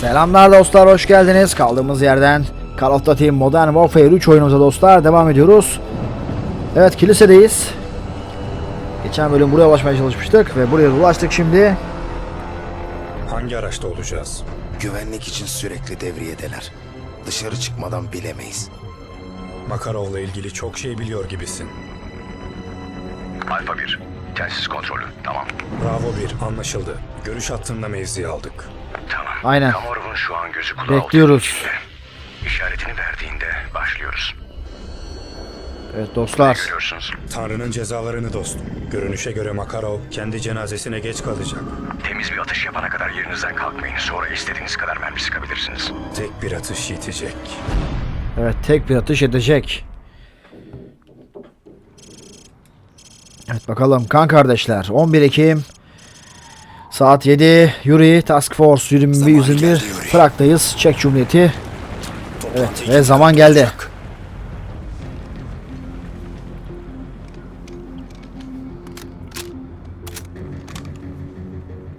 Selamlar dostlar hoş geldiniz. Kaldığımız yerden Call of Duty Modern Warfare 3 oyunumuza dostlar devam ediyoruz. Evet kilisedeyiz. Geçen bölüm buraya ulaşmaya çalışmıştık ve buraya ulaştık şimdi. Hangi araçta olacağız? Güvenlik için sürekli devriyedeler. Dışarı çıkmadan bilemeyiz. Makarov'la ilgili çok şey biliyor gibisin. Alfa 1. Telsiz kontrolü. Tamam. Bravo 1 anlaşıldı. Görüş hattında mevzi aldık. Tamam. Aynen. Kamorov'un şu an gözü kulağı Bekliyoruz. İşaretini verdiğinde başlıyoruz. Evet dostlar. Tanrı'nın cezalarını dostum. Görünüşe göre Makarov kendi cenazesine geç kalacak. Temiz bir atış yapana kadar yerinizden kalkmayın. Sonra istediğiniz kadar mermi sıkabilirsiniz. Tek bir atış yetecek. Evet tek bir atış edecek. Evet bakalım kan kardeşler 11 Ekim saat 7 Yuri Task Force 21 121 Prag'dayız Çek Cumhuriyeti Evet ve zaman geldi.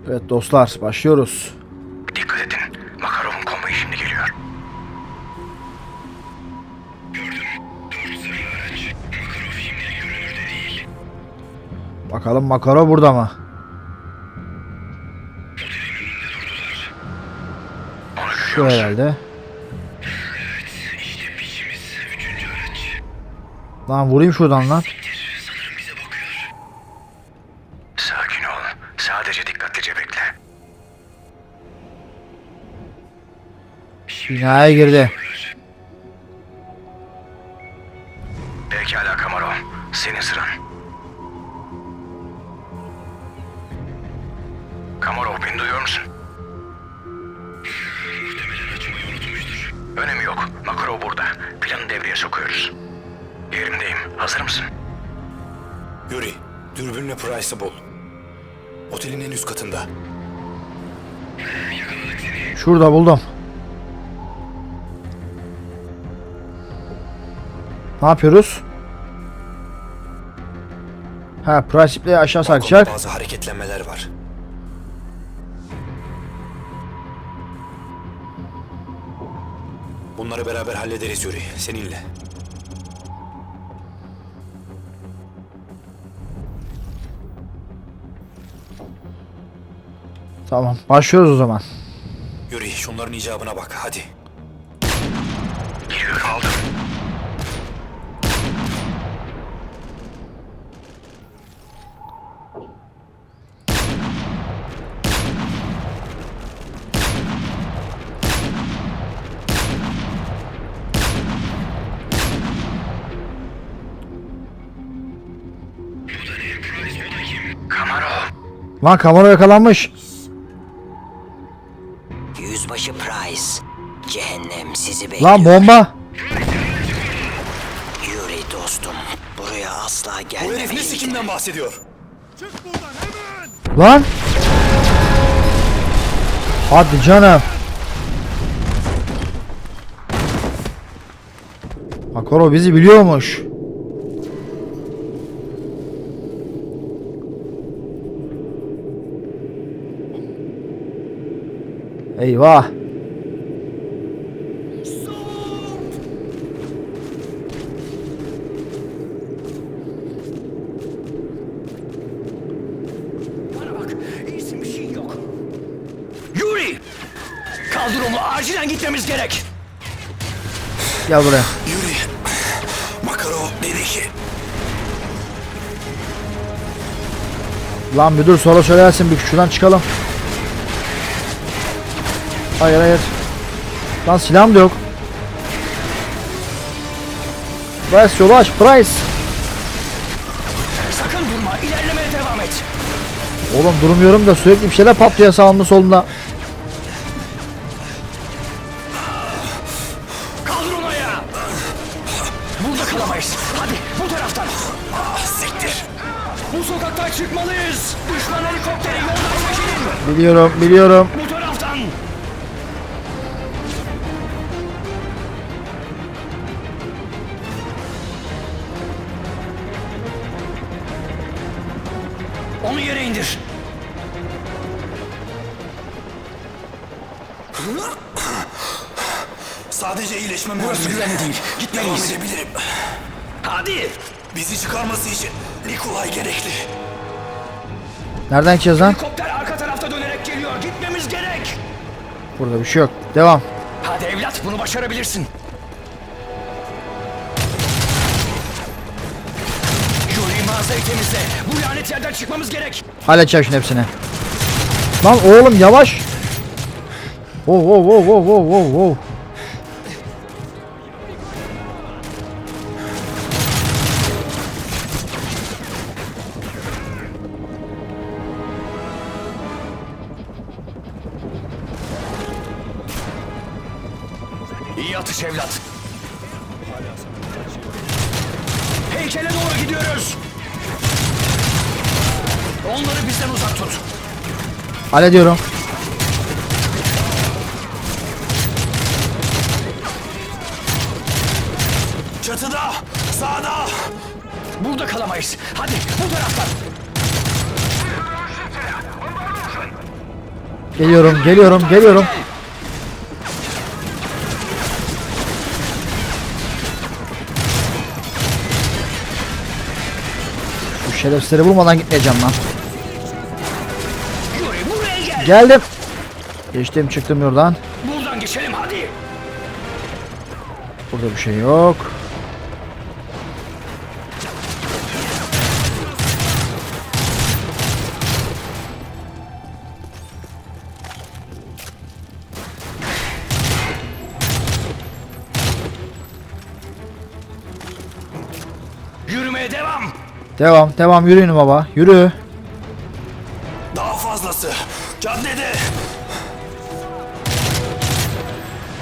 Evet dostlar başlıyoruz. Dikkat edin. Makarov'un konvoyu şimdi geliyor. Bakalım Makaro burada mı? Şu herhalde. Lan vurayım şuradan lan. Sakin ol. Sadece dikkatlice bekle. Binaya girdi. Pekala Kamarov. Senin sıran. Kamarov beni duyuyor musun? Devreye sokuyoruz. Yerimdeyim. Hazır mısın? Yuri, dürbünle Price'ı bul. Otelin en üst katında. Şurada buldum. Ne yapıyoruz? Ha, Price'liği aşağı sarkacak. Bazı hareketlenmeler var. Bunları beraber hallederiz Yuri, seninle. Tamam, başlıyoruz o zaman. Yuri, şunların icabına bak, hadi. Geliyorum aldım. Lan kamera yakalanmış. Yüzbaşı Price. Cehennem sizi bekliyor. Lan bomba. Yuri dostum. Buraya asla Bu herif ne gelmemeliydin. sikimden bahsediyor? Lan. Hadi canım. Makaro bizi biliyormuş. Eyvah. Şey yok. Yuri! Kaldır onu, acilen gitmemiz gerek. Gel buraya. Yuri, Makarov dedi ki... Lan bir dur sonra söylersin bir şuradan çıkalım. Hayır hayır. Lan silahım da yok. Price yolu aç Price. Sakın durma, ilerlemeye devam et. Oğlum durmuyorum da sürekli bir şeyler patlıyor sağımda solumda. Kaldır onu ayağa. Burada kalamayız. Hadi bu taraftan. Ah, siktir. Bu sokaktan çıkmalıyız. Düşman helikopteri yoldan çekilin. Biliyorum biliyorum. Onu yere indir. Sadece iyileşmem Burası lazım. güvenli değil. Devam Gitmeliyiz. edebilirim. Hadi. Bizi çıkarması için Nikolay gerekli. Nereden gideceğiz lan? Helikopter arka tarafta dönerek geliyor. Gitmemiz gerek. Burada bir şey yok. Devam. Hadi evlat bunu başarabilirsin. Mağazayı temizle. Bu lanet yerden çıkmamız gerek. Halledeceğim şimdi hepsini. Lan oğlum yavaş. Wow wow wow wow wow wow wow. İyi atış evlat. Heykele doğru gidiyoruz. Onları bizden uzak tut. Hallediyorum. Çatıda, sağda. Burada kalamayız. Hadi bu taraftan. Geliyorum geliyorum geliyorum. Bu şerefsizleri bulmadan gitmeyeceğim lan. Geldim. Geçtim çıktım yoldan. Buradan geçelim hadi. Burada bir şey yok. Yürümeye devam. Devam devam yürüyün baba yürü. Caddede.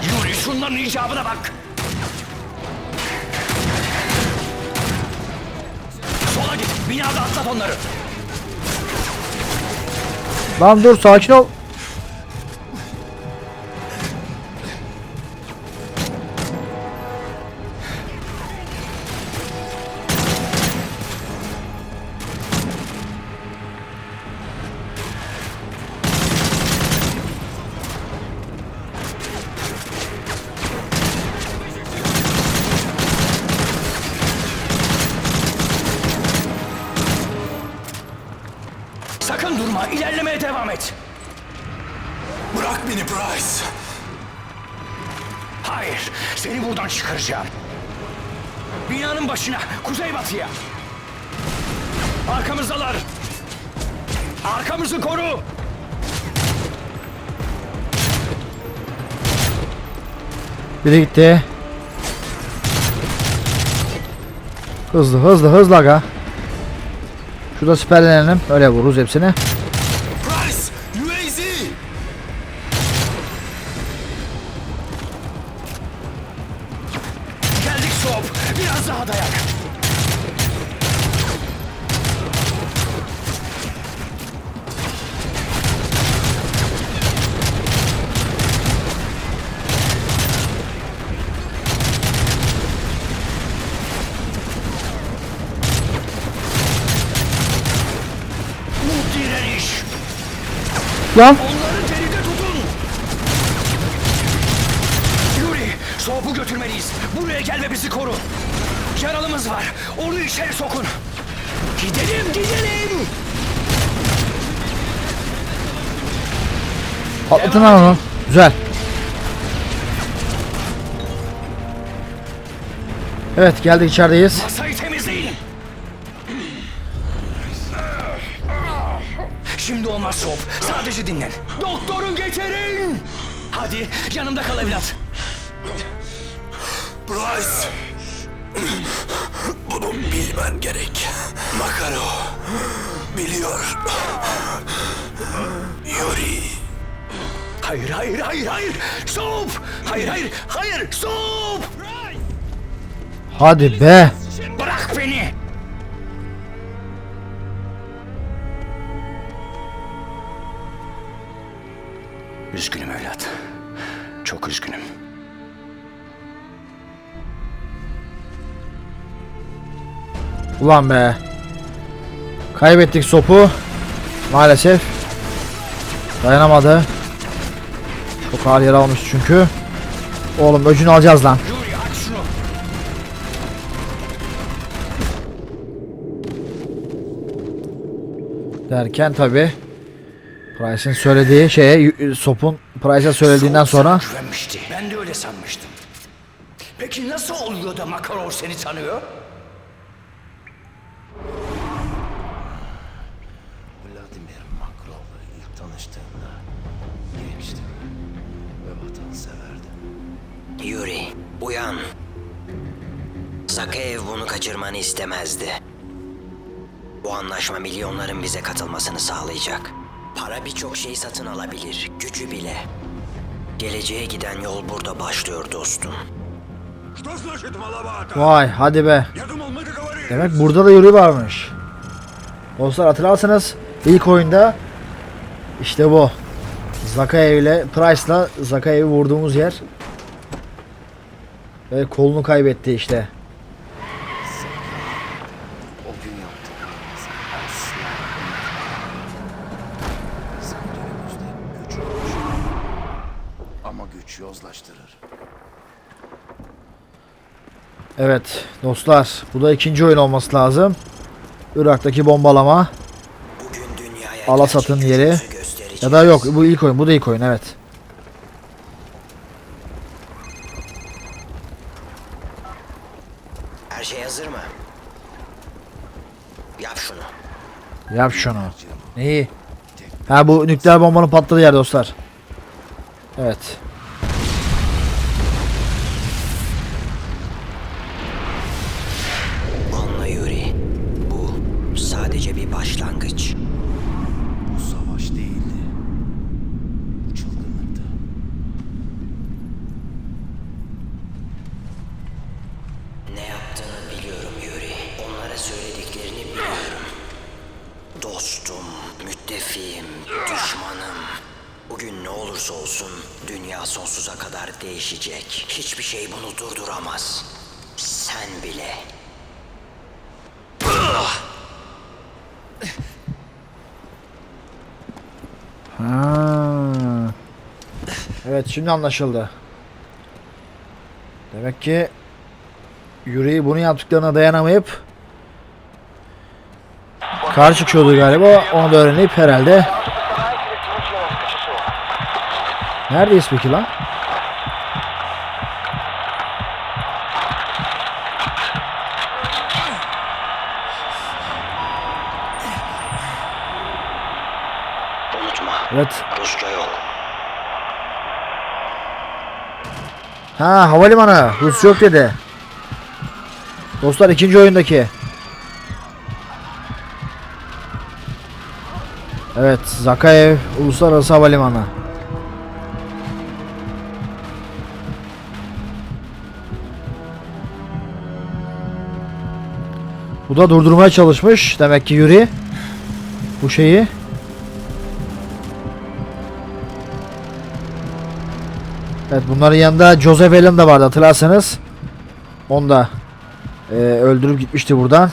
Yuri şunların icabına bak. Sola git. Binada atlat onları. Lan dur sakin ol. Hayır. Seni buradan çıkaracağım. Binanın başına. Kuzeybatıya. Arkamızdalar. Arkamızı koru. Biri gitti. Hızlı hızlı hızlı aga. Şurada siperlenelim. Öyle vururuz hepsini. Biraz daha direniş. Lan Yuri, soğuğu götürmeliyiz. Buraya gel ve bizi koru. Yaralımız var. Onu içeri sokun. Gidelim, gidelim. patlatın lan onu. Güzel. Evet geldik içerideyiz. Masayı temizleyin. Şimdi olmaz Soğuk. Sadece dinlen. Doktoru getirin. Hadi yanımda kal evlat. Price. Bunu bilmen gerek. Makaro. Biliyor. Yuri. Hayır, hayır, hayır, hayır. Soğuk. Hayır, hayır, hayır. Soğuk. Hadi be. Bırak beni. Üzgünüm evlat. Çok üzgünüm. Ulan be. Kaybettik sopu. Maalesef. Dayanamadı. Çok ağır yara almış çünkü. Oğlum öcünü alacağız lan. Derken tabi Price'ın söylediği şeye Sop'un Price'a söylediğinden sonra. Ben de öyle sanmıştım. Peki nasıl oluyor da Makarov seni tanıyor? Sakaev bunu kaçırmanı istemezdi. Bu anlaşma milyonların bize katılmasını sağlayacak. Para birçok şeyi satın alabilir, gücü bile. Geleceğe giden yol burada başlıyor dostum. Vay hadi be. Demek burada da yürü varmış. Dostlar hatırlarsanız ilk oyunda işte bu. Zakayev ile Price'la Zakayev'i vurduğumuz yer. Ve kolunu kaybetti işte. Güç yozlaştırır. Evet dostlar bu da ikinci oyun olması lazım. Irak'taki bombalama. Bugün dünyaya Alasat'ın yeri. Ya da yok bu ilk oyun bu da ilk oyun evet. Her şey hazır mı? Yap şunu. Yap şunu. Neyi? Ha bu nükleer bombanın patladığı yer dostlar. Evet. Anla Yuri. Bu sadece bir başlangıç. Bu savaş değildi. Bu çılgınlıktı. Ne yaptığını biliyorum Yuri. Onlara söylediklerini biliyorum. Dostum, müttefiğim, düşmanım. Bugün ne olursa olsun dünya sonsuza kadar değişecek. Hiçbir şey bunu durduramaz. Sen bile. Ha. Evet şimdi anlaşıldı. Demek ki Yuri bunu yaptıklarına dayanamayıp karşı çıkıyordu galiba. Onu da öğrenip herhalde Neredeyiz peki lan? Unutma. Evet. Rusça yok. Ha havalimanı. Rus yok dedi. Dostlar ikinci oyundaki. Evet Zakayev Uluslararası Havalimanı. Bu da durdurmaya çalışmış. Demek ki Yuri bu şeyi. Evet bunların yanında Joseph Allen de vardı hatırlarsanız. Onu da e, öldürüp gitmişti buradan.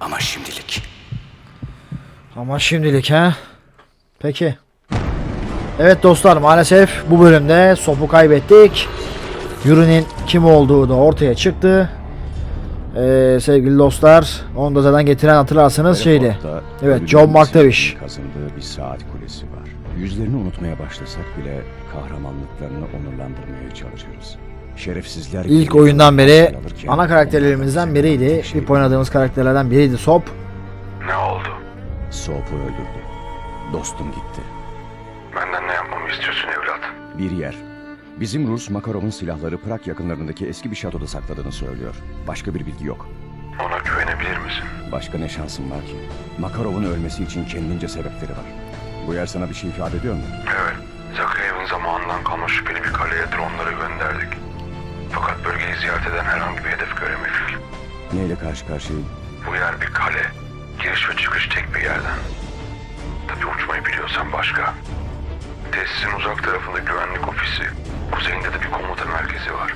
Ama şimdilik Ama şimdilik ha. Peki. Evet dostlar maalesef bu bölümde Sop'u kaybettik. Yuri'nin kim olduğu da ortaya çıktı. Ee, sevgili dostlar onu da zaten getiren hatırlarsanız şeydi. Evet John McTavish. kazındığı bir saat kulesi var. Yüzlerini unutmaya başlasak bile kahramanlıklarını onurlandırmaya çalışırız. Şerefsizler İlk oyundan beri ana karakterlerimizden biriydi. şey İlk oynadığımız karakterlerden biriydi Sop. Ne oldu? Soğuk'u öldürdü. Dostum gitti. Benden ne yapmamı istiyorsun evlat? Bir yer. Bizim Rus Makarov'un silahları Prag yakınlarındaki eski bir şatoda sakladığını söylüyor. Başka bir bilgi yok. Ona güvenebilir misin? Başka ne şansım var ki? Makarov'un ölmesi için kendince sebepleri var. Bu yer sana bir şey ifade ediyor mu? Evet. Zakayev'in zamanından kalma şüpheli bir kaleye dronları gönderdik. Fakat bölgeyi ziyaret eden herhangi bir hedef göremedik. Neyle karşı karşıyayım? Bu yer bir kale. Giriş ve çıkış tek bir yerden. Tabii uçmayı biliyorsan başka. Tesisin uzak tarafında güvenlik ofisi. Kuzeyinde de bir komuta merkezi var.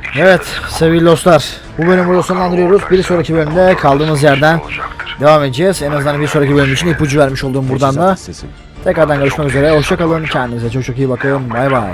İçeride Evet sevgili dostlar bu bölümü burada sonlandırıyoruz. Bir sonraki bölümde kaldığımız yerden devam edeceğiz. En azından bir sonraki bölüm için ipucu vermiş olduğum buradan da tekrardan görüşmek üzere. Hoşçakalın. Kendinize çok çok iyi bakın. Bay bay.